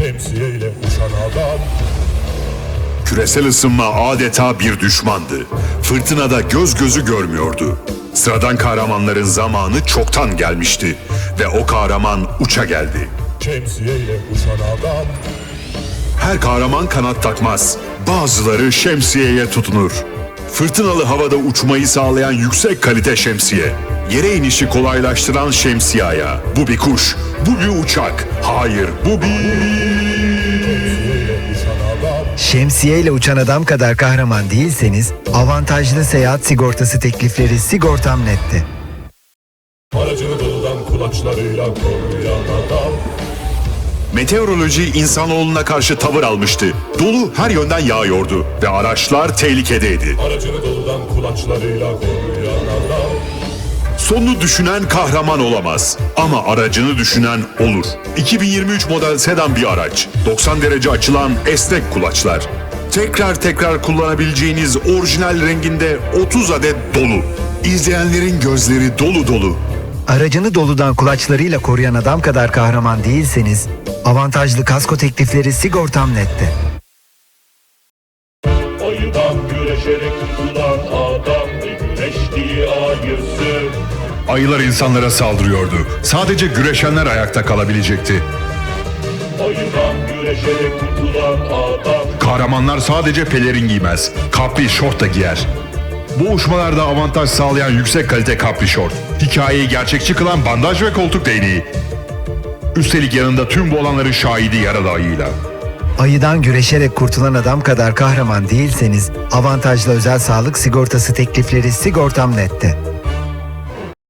Şemsiyeyle uçan adam Küresel ısınma adeta bir düşmandı. Fırtınada göz gözü görmüyordu. Sıradan kahramanların zamanı çoktan gelmişti ve o kahraman uça geldi. Şemsiyeyle uçan adam Her kahraman kanat takmaz. Bazıları şemsiyeye tutunur. Fırtınalı havada uçmayı sağlayan yüksek kalite şemsiye. Yere inişi kolaylaştıran şemsiye ayağı. Bu bir kuş, bu bir uçak. Hayır, bu bir... Şemsiye ile uçan adam kadar kahraman değilseniz avantajlı seyahat sigortası teklifleri Sigortam Net'te. Aracını doludan kulaçlarıyla koruyan adam Meteoroloji insanoğluna karşı tavır almıştı. Dolu her yönden yağıyordu ve araçlar tehlikedeydi. Aracını doludan kulaçlarıyla koruyan Sonunu düşünen kahraman olamaz ama aracını düşünen olur. 2023 model sedan bir araç. 90 derece açılan esnek kulaçlar. Tekrar tekrar kullanabileceğiniz orijinal renginde 30 adet dolu. İzleyenlerin gözleri dolu dolu. Aracını doludan kulaçlarıyla koruyan adam kadar kahraman değilseniz avantajlı kasko teklifleri Sigortam Net'te. Ayıdan güreşerek kurtulan adam Güneştiği ayısı Ayılar insanlara saldırıyordu. Sadece güreşenler ayakta kalabilecekti. Ayıdan güreşerek kurtulan adam Kahramanlar sadece pelerin giymez. Kapri şort da giyer. Boğuşmalarda avantaj sağlayan yüksek kalite kapri şort. Hikayeyi gerçekçi kılan bandaj ve koltuk değneği. Üstelik yanında tüm bu olanların şahidi yaralı ayıyla. Ayıdan güreşerek kurtulan adam kadar kahraman değilseniz avantajlı özel sağlık sigortası teklifleri Sigortam Net'te.